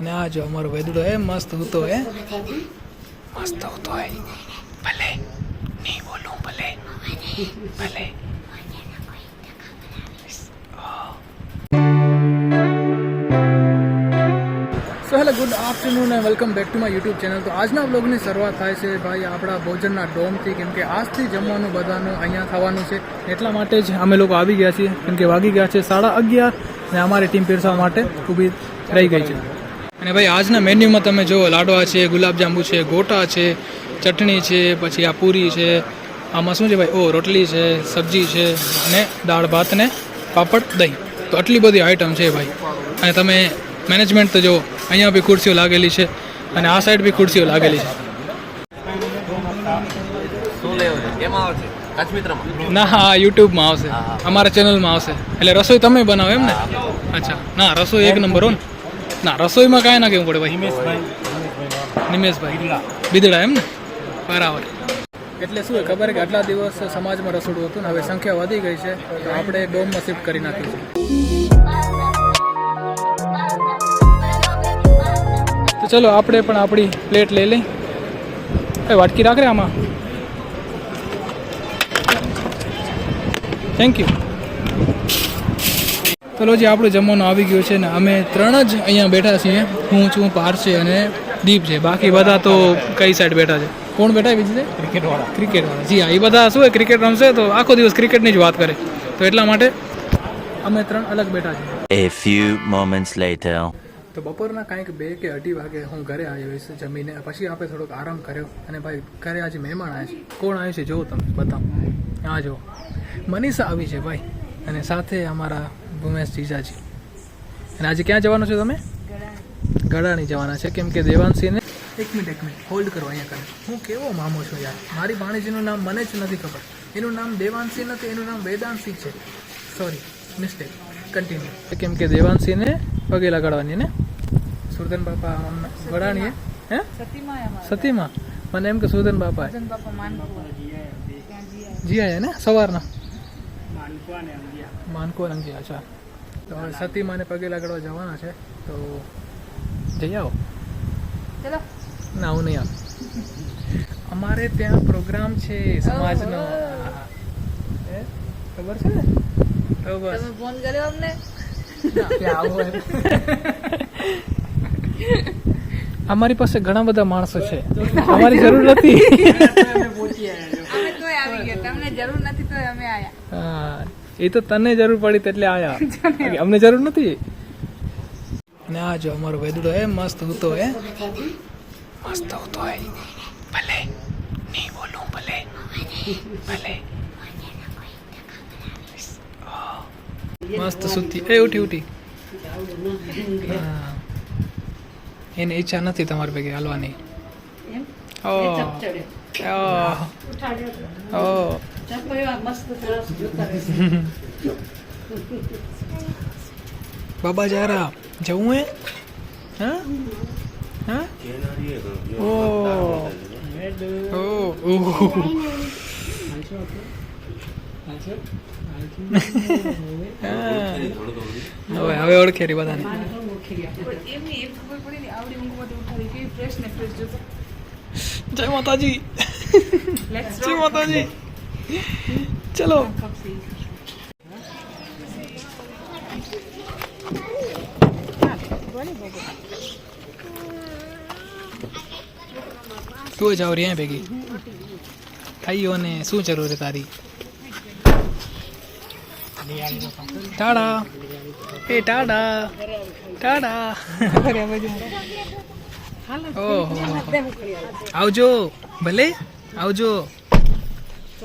અને આ જો અમારો વેદડો એ મસ્ત હતો એ મસ્ત હતો હે. ભલે નહીં બોલું, ભલે. ભલે. So hello, good afternoon and welcome back to my YouTube channel. તો આજના બ્લોગની શરૂઆત થાય છે ભાઈ આપણા ભોજનના ડોમથી, કેમ કે આજથી જમવાનું બધાનું અહીંયા થવાનું છે. એટલા માટે જ અમે લોકો આવી ગયા છીએ, કેમ કે વાગી ગયા છે સાડા અગિયાર અને અમારી ટીમ પીરસવા માટે ઊભી રહી ગઈ છે. અને ભાઈ આજના મેન્યુમાં તમે જુઓ લાડવા છે ગુલાબજાંબુ છે ગોટા છે ચટણી છે પછી આ પૂરી છે. આમાં શું છે ભાઈ? ઓ રોટલી છે સબ્જી છે અને દાળ ભાત ને પાપડ દહીં. તો આટલી બધી આઈટમ છે ભાઈ. અને તમે મેનેજમેન્ટ તો જુઓ અહીંયા બી ખુરશીઓ લાગેલી છે અને આ સાઈડ બી ખુરશીઓ લાગેલી છે. ના હા યુટ્યુબમાં આવશે. અમારા ચેનલમાં આવશે. એટલે રસોઈ તમે બનાવો એમ ને? અચ્છા. ના રસોઈ એક નંબર હો ને. ના રસોઈમાં કાંઈ ના કેવું પડે ભાઈ. નિમેશભાઈ. બિદડા એમ ને બરાબર. એટલે શું ખબર કે આટલા દિવસ સમાજમાં રસોડું હતું ને હવે સંખ્યા વધી ગઈ છે તો આપણે ડોમમાં શિફ્ટ કરી નાખ્યું છે. તો ચલો આપણે પણ આપણી પ્લેટ લઈ લઈ. એ વાટકી રાખ રે આમાં. થેન્ક યુ ચલો જે આપણું જમવાનું આવી ગયું છે ને અમે ત્રણ જ અહીંયા બેઠા છીએ. હું છું પારસે અને દીપ છે. બાકી બધા તો કઈ સાઈડ બેઠા છે? કોણ બેઠા બીજી છે ક્રિકેટવાળા. ક્રિકેટવાળા. જી હા એ બધા શું હોય ક્રિકેટ રમશે તો આખો દિવસ ક્રિકેટની જ વાત કરે. તો એટલા માટે અમે ત્રણ અલગ બેઠા છીએ. A few moments later. તો બપોરના કાંઈક બે કે અઢી વાગે હું ઘરે આવ્યો હોઈશ જમીને. પછી આપણે થોડોક આરામ કર્યો અને ભાઈ ઘરે આજે મહેમાન આવ્યા છે. કોણ આવ્યું છે? જુઓ તમે બતાવો. હા જુઓ. મનીષા આવી છે ભાઈ અને સાથે અમારા ભૂમેશ જીજાજી. અને આજે ક્યાં જવાનું છે તમે? ગળાણી જવાના છે. કેમ કે દેવાંશીને એક મિનિટ એક મિનિટ. હોલ્ડ કરો અહીંયા કરે હું કેવો મામો છું યાર? મારી ભાણીજીનું નામ મને જ નથી ખબર. એનું નામ દેવાંશી નથી એનું નામ વેદાંશી છે. સોરી મિસ્ટેક કન્ટિન્યુ કેમ કે દેવાંશીને પગે લગાડવાની ને? સુરધન બાપા વડાણીએ હે? સતીમાં મને એમ કે સુરધન બાપા જી આયા ને? સવારના? માનકો અને અંગિયા અચ્છા. તો હવે સતીમાને પગે લગાડવા જવાના છે તો જઈ આવો. ચલો. ના હું નહીં આવું. અમારે ત્યાં પ્રોગ્રામ છે સમાજનો? ખબર છે ને? તો બસ. તમે ફોન કર્યો અમને. અમારી પાસે ઘણા બધા માણસો છે. અમારી જરૂર નથી. તમને જરૂર નથી તો અમે હા. એ તો તને જરૂર પડી એટલે આયા. અમને જરૂર નથી. ને આ જો અમારો વેદડો હે મસ્ત હૂતો હે. મસ્ત હૂતો હે. ભલે નહીં બોલું ભલે ભલે. મસ્ત સુતી. એ ઉઠી ઉઠી. હા. એને ઈચ્છા નથી તમારી ભેગી હાલવાની. ઓહ. ઓહ. બાબા જારા જવું હે હા હા ઓ ઓ ઓહ. હા. હવે હવે ઓળખે રી બધાને જય માતાજી જય માતાજી ચલો તું જાવ રે ભેગી ખાઈઓ ને શું જરૂર તારી ટાડા એ ટાડા ટાડા ઓહો આવજો ભલે આવજો હો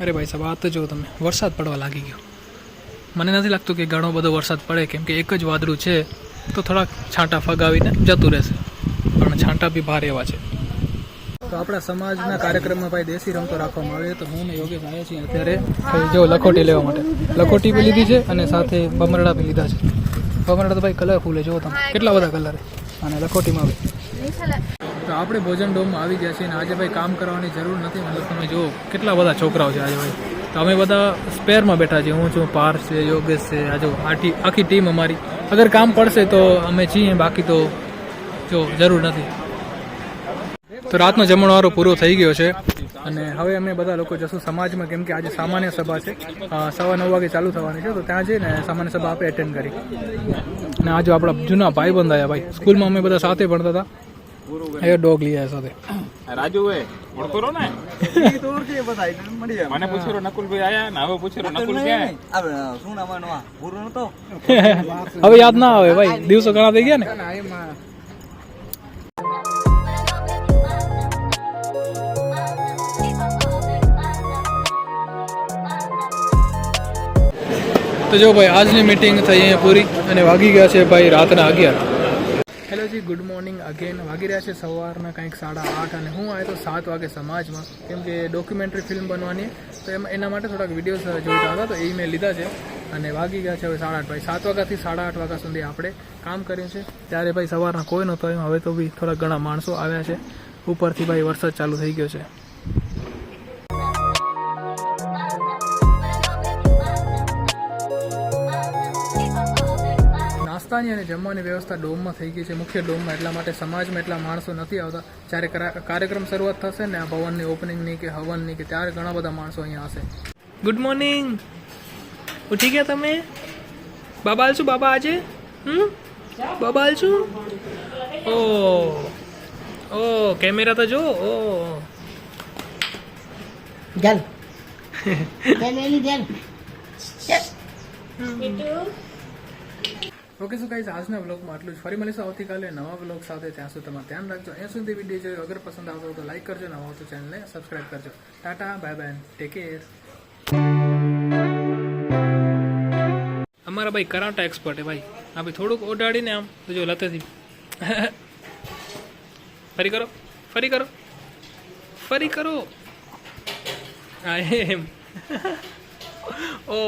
અરે ભાઈ સાહેબ, આ તો જો તમે, વરસાદ પડવા લાગી ગયો. મને નથી લાગતું કે ઘણો બધો વરસાદ પડે, કેમ કે એક જ વાદળું છે, તો થોડાક છાંટા ફગાવીને જતું રહેશે. પણ છાંટા બી ભારે એવા છે. તો આપણા સમાજના કાર્યક્રમમાં ભાઈ દેશી રમતો રાખવામાં આવે તો હું ને યોગેશ આવ્યા છીએ અત્યારે. જો લખોટી લેવા માટે. લખોટી બી લીધી છે અને સાથે ભમરડા બી લીધા છે. ભમરડા તો ભાઈ કલરફુલ જો તમે. કેટલા બધા કલર અને લખોટીમાં બી. તો આપણે ભોજન ડોમમાં આવી ગયા છીએ અને આજે ભાઈ કામ કરવાની જરૂર નથી. મતલબ તમે જુઓ કેટલા બધા છોકરાઓ છે આજે ભાઈ. તો અમે બધા સ્પેરમાં બેઠા છીએ. હું છું પાર્સ છે યોગેશ છે આ જો આખી આખી ટીમ અમારી. અગર કામ પડશે તો અમે છીએ બાકી તો જો જરૂર નથી. તો રાતનો જમણવારો પૂરો થઈ ગયો છે. અને હવે અમે બધા લોકો જશું સમાજમાં કેમ કે આજે સામાન્ય સભા છે. સવા નવ વાગે ચાલુ થવાની છે તો ત્યાં જઈને સામાન્ય સભા આપણે એટેન્ડ કરી. અને આજે આપણા જૂના ભાઈ બંધ આવ્યા ભાઈ સ્કૂલમાં અમે બધા સાથે ભણતા હતા. એ ડોગ લઈ આવ્યા સાથે. રાજુ એ ઓળખો રો ને મને પૂછ્યો નકુલભાઈ આયા ને હવે પૂછ્યો નકુલ ક્યાં? હવે યાદ ના આવે ભાઈ દિવસો ઘણા થઈ ગયા ને. તો જો ભાઈ, આજની મિટિંગ થઈ અહીંયા પૂરી અને વાગી ગયા છે ભાઈ રાતના અગિયાર. Hello ji good morning again વાગી રહ્યા છે સવારના કંઈક સાડા આઠ અને હું આવ્યો તો સાત વાગે સમાજમાં. કેમ કે ડોક્યુમેન્ટરી ફિલ્મ બનવાની. તો એમ, એના માટે થોડાક વિડીયોઝ જોઈતા હતા તો એ મેં લીધા છે. અને વાગી ગયા છે હવે સાડા આઠ. ભાઈ, સાત વાગ્યાથી સાડા આઠ વાગ્યા સુધી આપણે કામ કર્યું છે. ત્યારે ભાઈ સવારના કોઈ નહોતો હવે તો બી થોડા ઘણા માણસો આવ્યા છે. ઉપરથી ભાઈ વરસાદ ચાલુ થઈ ગયો છે. નાસ્તાની અને જમવાની વ્યવસ્થા ડોમમાં થઈ ગઈ છે. મુખ્ય ડોમમાં એટલા માટે સમાજમાં એટલા માણસો નથી આવતા. જ્યારે કાર્યક્રમ શરૂઆત થશે ને આ ભવનની ઓપનિંગની કે હવનની કે ત્યારે ઘણા બધા માણસો અહીંયા હશે. ગુડ મોર્નિંગ ઉઠી ગયા તમે? બાબા આલશું બાબા આજે? હમ? બાબા આલશું ઓ ઓ કેમેરા તો જો ઓ ધ્યાન. ધ્યાન ધ્યાન ઓકે સો ગાઈઝ આજના વ્લોગમાં આટલું જ. ફરી મળીશું આવતીકાલે નવા વ્લોગ સાથે. ત્યાં સુધી તમારે ધ્યાન રાખજો. અહીંયા સુધી વીડિયો જોયો. અગર પસંદ આવતો તો લાઈક કરજો નવા હોય તો ચેનલને સબસ્ક્રાઈબ કરજો. Tata bye bye take care અમારા ભાઈ કરાટા એક્સપર્ટ હે ભાઈ. આ ભાઈ થોડુંક ઓડાડીને આમ, તો જો લતેથી. ફરી કરો. ફરી કરો. ફરી કરો. હા એમ. ઓ